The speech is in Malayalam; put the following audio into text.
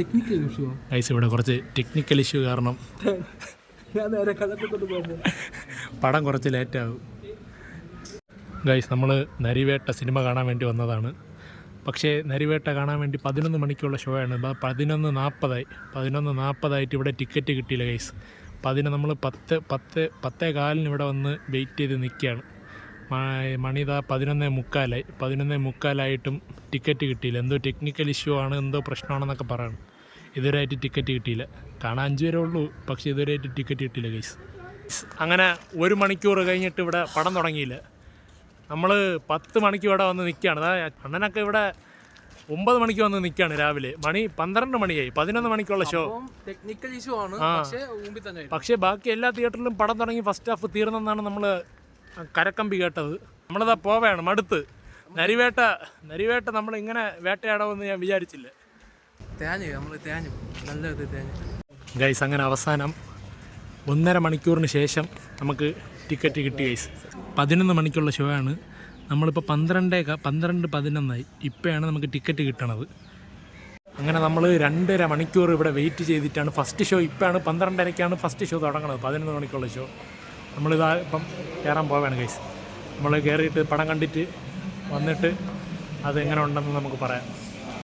ടെക്നിക്കൽ ഇഷ്യൂ ഗൈസ് ഇവിടെ കുറച്ച് ടെക്നിക്കൽ ഇഷ്യൂ കാരണം ഞാൻ നേരെ കഥക്കൊണ്ടു പോകുമ്പോൾ പടം കുറച്ച് ലേറ്റാകും ഗൈസ് നമ്മൾ നരിവേട്ട സിനിമ കാണാൻ വേണ്ടി വന്നതാണ്. പക്ഷേ നരിവേട്ട കാണാൻ വേണ്ടി പതിനൊന്ന് മണിക്കുള്ള ഷോ ആണ്. പതിനൊന്ന് നാൽപ്പതായി പതിനൊന്ന് നാൽപ്പതായിട്ട് ഇവിടെ ടിക്കറ്റ് കിട്ടിയില്ല ഗൈസ് പതിന് നമ്മൾ പത്ത് പത്ത് പത്തേ കാലിന് ഇവിടെ വന്ന് വെയിറ്റ് ചെയ്ത് നിൽക്കുകയാണ് മണിതാ പതിനൊന്നേ മുക്കാലായി. പതിനൊന്നേ മുക്കാലായിട്ടും ടിക്കറ്റ് കിട്ടിയില്ല. എന്തോ ടെക്നിക്കൽ ഇഷ്യൂ ആണ് എന്തോ പ്രശ്നമാണെന്നൊക്കെ പറയണം. ഇതുവരെയായിട്ട് ടിക്കറ്റ് കിട്ടിയില്ല. കാണാൻ അഞ്ച് പേരേ ഉള്ളൂ പക്ഷേ ഇതുവരെയായിട്ട് ടിക്കറ്റ് കിട്ടിയില്ല ഗൈസ് അങ്ങനെ ഒരു മണിക്കൂർ കഴിഞ്ഞിട്ട് ഇവിടെ പടം തുടങ്ങിയില്ല. നമ്മൾ പത്ത് മണിക്ക് ഇവിടെ വന്ന് നിൽക്കുകയാണ് അതായത് അണ്ണനൊക്കെ ഇവിടെ ഒമ്പത് മണിക്ക് വന്ന് നിൽക്കുകയാണ് രാവിലെ. മണി പന്ത്രണ്ട് മണിയായി. പതിനൊന്ന് മണിക്കുള്ള ഷോ ടെക്നിക്കൽ ഇഷ്യൂ ആണ്. പക്ഷേ ബാക്കി എല്ലാ തിയേറ്ററിലും പടം തുടങ്ങി ഫസ്റ്റ് ഹാഫ് തീർന്നെന്നാണ് നമ്മൾ കരക്കമ്പി കേട്ടത്. നമ്മളിതാ പോവാണ് മടുത്ത് നരിവേട്ട നരിവേട്ട നമ്മൾ ഇങ്ങനെ വേട്ടയാടാമെന്ന് ഞാൻ വിചാരിച്ചില്ല. ഗൈസ് അങ്ങനെ അവസാനം ഒന്നര മണിക്കൂറിന് ശേഷം നമുക്ക് ടിക്കറ്റ് കിട്ടി ഗൈസ് പതിനൊന്ന് മണിക്കുള്ള ഷോ ആണ്. നമ്മളിപ്പോൾ പന്ത്രണ്ടേ പന്ത്രണ്ട് പതിനൊന്നായി. ഇപ്പോഴാണ് നമുക്ക് ടിക്കറ്റ് കിട്ടണത്. അങ്ങനെ നമ്മൾ രണ്ടര മണിക്കൂർ ഇവിടെ വെയിറ്റ് ചെയ്തിട്ടാണ് ഫസ്റ്റ് ഷോ ഇപ്പോഴാണ് പന്ത്രണ്ടരയ്ക്കാണ് ഫസ്റ്റ് ഷോ തുടങ്ങുന്നത് പതിനൊന്ന് മണിക്കുള്ള ഷോ നമ്മളിതാ ഇപ്പം കയറാൻ പോവാണ് ഗൈസ് നമ്മൾ കയറിയിട്ട് പടം കണ്ടിട്ട് വന്നിട്ട് അതെങ്ങനെ ഉണ്ടെന്ന് നമുക്ക് പറയാം.